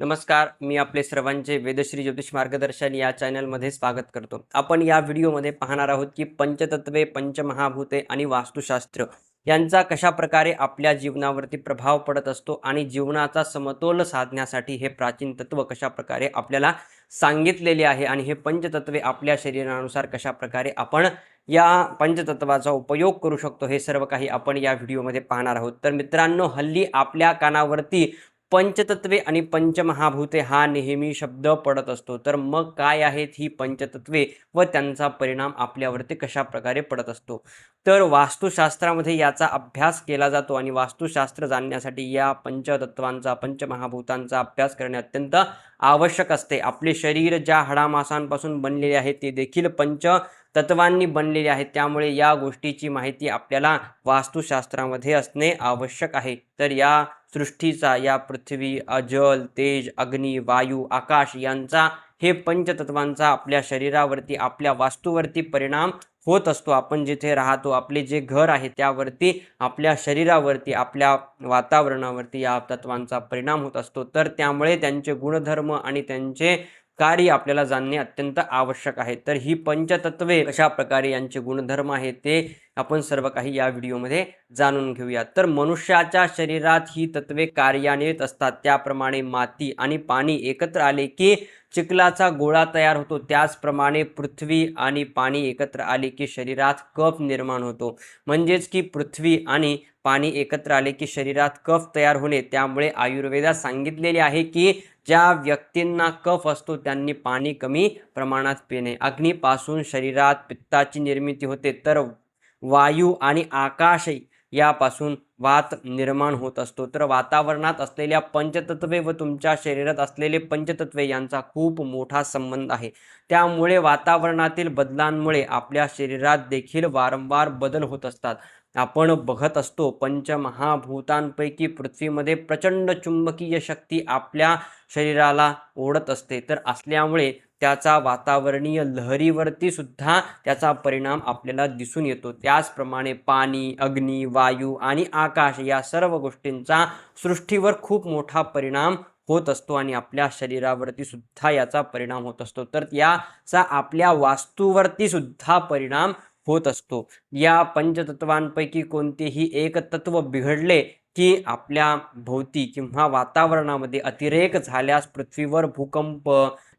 नमस्कार मी आपले सर्वांचे वेदश्री ज्योतिष मार्गदर्शन या चॅनलमध्ये स्वागत करतो. आपण या व्हिडिओमध्ये पाहणार आहोत की पंचतत्वे पंचमहाभूते आणि वास्तुशास्त्र यांचा कशा प्रकारे आपल्या जीवनावरती प्रभाव पडत असतो आणि जीवनाचा समतोल साधण्यासाठी हे प्राचीन तत्व कशा प्रकारे आपल्याला सांगितलेले आहे आणि हे पंचतत्वे आपल्या शरीरानुसार कशा प्रकारे आपण या पंचतत्वाचा उपयोग करू शकतो हे सर्व काही आपण या व्हिडिओमध्ये पाहणार आहोत. तर मित्रांनो हल्ली आपल्या कानावरती पंचतत्वे आणि पंचमहाभूते हा नेहमी शब्द पडत असतो. तर मग काय आहेत ही पंचतत्वे व त्यांचा परिणाम आपल्यावरती कशा प्रकारे पडत असतो? तर वास्तुशास्त्रामध्ये याचा अभ्यास केला जातो आणि वास्तुशास्त्र जाणण्यासाठी या पंचतत्वांचा पंचमहाभूतांचा अभ्यास करणे अत्यंत आवश्यक असते. आपले शरीर ज्या हाडामासांपासून बनलेले आहे ते देखील पंच तत्वांनी बनलेले आहेत त्यामुळे या गोष्टीची माहिती आपल्याला वास्तुशास्त्रामध्ये असणे आवश्यक आहे. तर या सृष्टीचा या पृथ्वी अजल तेज अग्नी वायू आकाश यांचा हे पंचतत्वांचा आपल्या शरीरावरती आपल्या वास्तूवरती परिणाम होत असतो. आपण जिथे राहतो आपले जे घर आहे त्यावरती आपल्या शरीरावरती आपल्या वातावरणावरती या तत्वांचा परिणाम होत असतो. तर त्यामुळे त्यांचे गुणधर्म आणि त्यांचे कार्य आपल्याला जाणणे अत्यंत आवश्यक आहे. तर ही पंचतत्वे कशा प्रकारे यांचे गुणधर्म आहे ते आपण सर्व काही या व्हिडिओमध्ये जाणून घेऊया तर मनुष्याच्या शरीरात ही तत्वे कार्यान्वित असतात. त्याप्रमाणे माती आणि पाणी एकत्र आले की चिखलाचा गोळा तयार होतो. त्याचप्रमाणे पृथ्वी आणि पाणी एकत्र आले की शरीरात कफ निर्माण होतो. म्हणजेच की पृथ्वी आणि पाणी एकत्र आले की शरीरात कफ तयार होणे त्यामुळे आयुर्वेदात सांगितलेले आहे की ज्या व्यक्तींना कफ असतो त्यांनी पाणी कमी प्रमाणात पिणे. अग्नीपासून शरीरात पित्ताची निर्मिती होते. तर वायू आणि आकाश यापासून वात निर्माण होत असतो. तर वातावरणात असलेल्या पंचतत्वे व तुमच्या शरीरात असलेले पंचतत्वे यांचा खूप मोठा संबंध आहे. त्यामुळे वातावरणातील बदलांमुळे आपल्या शरीरात देखील वारंवार बदल होत असतात. आपण बघत असतो पंचमहाभूतांपैकी पृथ्वीमध्ये प्रचंड चुंबकीय शक्ती आपल्या शरीराला ओढत असते. तर असल्यामुळे त्याचा वातावरणीय लहरीवरती सुद्धा त्याचा परिणाम आपल्याला दिसून येतो. त्याचप्रमाणे पाणी अग्नी वायू आणि आकाश या सर्व गोष्टींचा सृष्टीवर खूप मोठा परिणाम होत असतो आणि आपल्या शरीरावरती सुद्धा याचा परिणाम होत असतो. तर याचा आपल्या वास्तूवरती सुद्धा परिणाम होत असतो. या पंचतत्वांपैकी कोणतेही एक तत्व बिघडले की आपल्या भोवती किंवा वातावरणामध्ये अतिरेक झाल्यास पृथ्वीवर भूकंप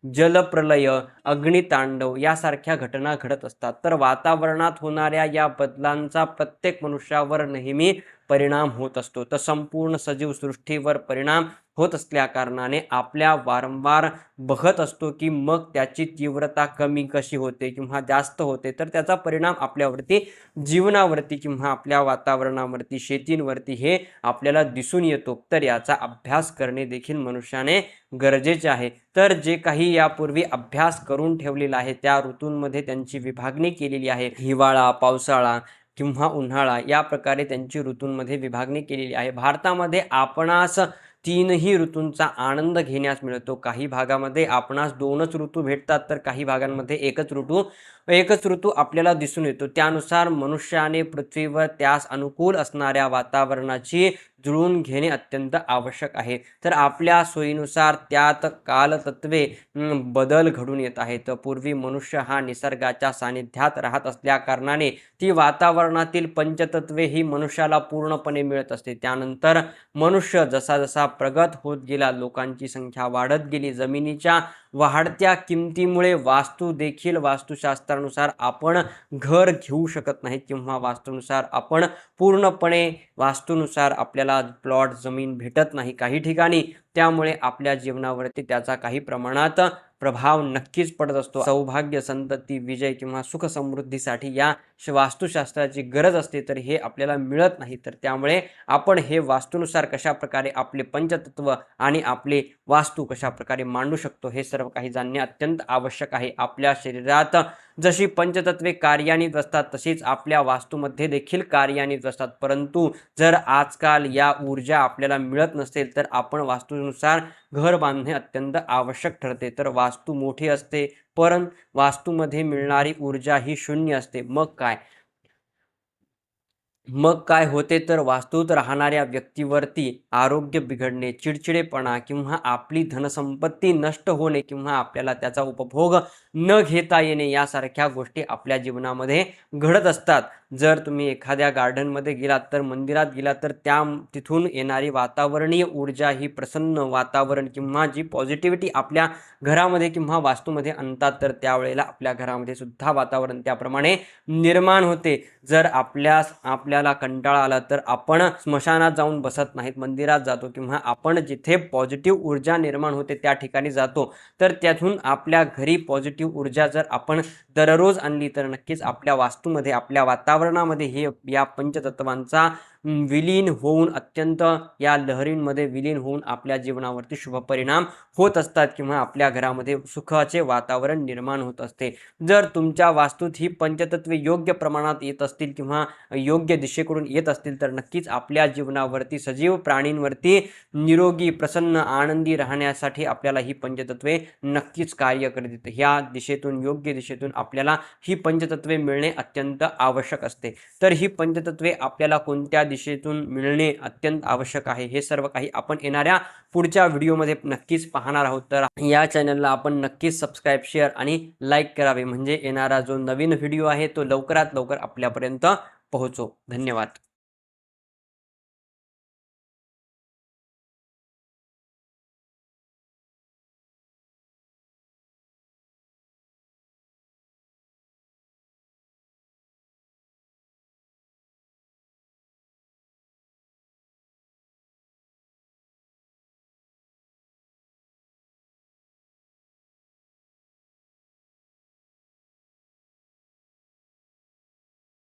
जलप्रलय अग्नितांडव यासारख्या घटना घडत असतात. तर वातावरणात होणाऱ्या या बदलांचा प्रत्येक मनुष्यावर नेहमी परिणाम होत असतो. तर संपूर्ण सजीव सृष्टीवर परिणाम होत असल्या कारणाने आपल्या वारंवार बघत असतो की मग त्याची तीव्रता कमी कशी होते किंवा जास्त होते. तर त्याचा परिणाम आपल्यावरती जीवनावरती किंवा आपल्या वातावरणावरती शेतींवरती हे आपल्याला दिसून येतो. तर याचा अभ्यास करणे देखील मनुष्याने गरजेचे आहे. तर जे काही यापूर्वी अभ्यास करून ठेवलेला आहे त्या ऋतूंमध्ये त्यांची विभागणी केलेली आहे. हिवाळा पावसाळा किंवा उन्हाळा या प्रकारे त्यांची ऋतूंमध्ये विभागणी केलेली आहे. भारतामध्ये आपणास तीनही ऋतूंचा आनंद घेण्यास मिळतो. काही भागामध्ये आपणास दोनच ऋतू भेटतात तर काही भागांमध्ये एकच ऋतू एकच ऋतू आपल्याला दिसून येतो. त्यानुसार मनुष्याने पृथ्वीवर त्यास अनुकूल असणाऱ्या वातावरणाची जुळून घेणे अत्यंत आवश्यक आहे. तर आपल्या सोयीनुसार त्यात कालतत्वे बदल घडून येत आहेत. पूर्वी मनुष्य हा निसर्गाच्या सानिध्यात राहत असल्या कारणाने ती वातावरणातील पंचतत्वे ही मनुष्याला पूर्णपणे मिळत असते. त्यानंतर मनुष्य जसा जसा प्रगत होत गेला लोकांची संख्या वाढत गेली जमिनीच्या वाढत्या किमतीमुळे वास्तू देखील वास्तुशास्त्रानुसार आपण घर घेऊ शकत नाही किंवा वास्तूनुसार आपण पूर्णपणे वास्तूनुसार आपल्याला प्लॉट जमीन भेटत नाही. काही ठिकाणी त्यामुळे आपल्या जीवनावरती त्याचा काही प्रमाणात प्रभाव नक्कीच पडत असतो. सौभाग्य संतती विजय किंवा सुख समृद्धीसाठी या वास्तुशास्त्राची गरज असते तर हे आपल्याला मिळत नाही. तर त्यामुळे आपण हे वास्तूनुसार कशा प्रकारे आपले पंचतत्व आणि आपले वास्तू कशा प्रकारे मांडू शकतो हे सर्व काही जाणणे अत्यंत आवश्यक आहे. आपल्या शरीरात जशी पंचतत्वे कार्यान्वित असतात तशीच आपल्या वास्तूमध्ये देखील कार्यान्वित असतात. परंतु जर आजकाल या ऊर्जा आपल्याला मिळत नसेल तर आपण वास्तू वास्तूनुसार घर बांधणे अत्यंत आवश्यक ठरते. तर वास्तू मोठी असते पण वास्तूमध्ये मिळणारी ऊर्जा ही शून्य असते. मग काय? मग काय होते तर वास्तूत राहणाऱ्या व्यक्तीवरती आरोग्य बिघडणे चिडचिडेपणा किंवा आपली धनसंपत्ती नष्ट होणे किंवा आपल्याला त्याचा उपभोग न घेता येणे यासारख्या गोष्टी आपल्या जीवनामध्ये घडत असतात. जर तुम्ही एखाद्या गार्डनमध्ये गेलात तर मंदिरात गेलात तर त्या तिथून येणारी वातावरणीय ऊर्जा ही प्रसन्न वातावरण किंवा जी पॉझिटिव्हिटी आपल्या घरामध्ये किंवा वास्तूमध्ये आणतात तर त्यावेळेला आपल्या घरामध्ये सुद्धा वातावरण त्याप्रमाणे निर्माण होते. जर आपल्या आपल्याला कंटाळा आला तर आपण स्मशानात जाऊन बसत नाहीत मंदिरात जातो किंवा आपण जिथे पॉझिटिव्ह ऊर्जा निर्माण होते त्या ठिकाणी जातो. तर त्यातून आपल्या घरी पॉझिटिव्ह ऊर्जा जर आपण दररोज आणली तर नक्कीच आपल्या वास्तूमध्ये आपल्या वातावरणामध्ये हे या पंचतत्वांचा विलीन होऊन अत्यंत या लहरींमध्ये विलीन होऊन आपल्या जीवनावरती शुभ परिणाम होत असतात किंवा आपल्या घरामध्ये सुखाचे वातावरण निर्माण होत असते. जर तुमच्या वास्तूत ही पंचतत्वे योग्य प्रमाणात येत असतील किंवा योग्य दिशेकडून येत असतील तर नक्कीच आपल्या जीवनावरती सजीव प्राणींवरती निरोगी प्रसन्न आनंदी राहण्यासाठी आपल्याला ही पंचतत्वे नक्कीच कार्य करत ह्या दिशेतून योग्य दिशेतून आपल्याला ही पंचतत्वे मिळणे अत्यंत आवश्यक असते. तर ही पंचतत्वे आपल्याला कोणत्या दिशेतून मिळणे अत्यंत आवश्यक आहे. हे सर्व काही आपण येणाऱ्या पुढच्या व्हिडिओमध्ये नक्कीच पाहणार आहोत. तर या चॅनलला आपण नक्कीच सबस्क्राईब शेअर आणि लाईक करावे. म्हणजे येणारा जो नवीन व्हिडिओ आहे तो लवकरात लवकर आपल्यापर्यंत पोहोचो. धन्यवाद.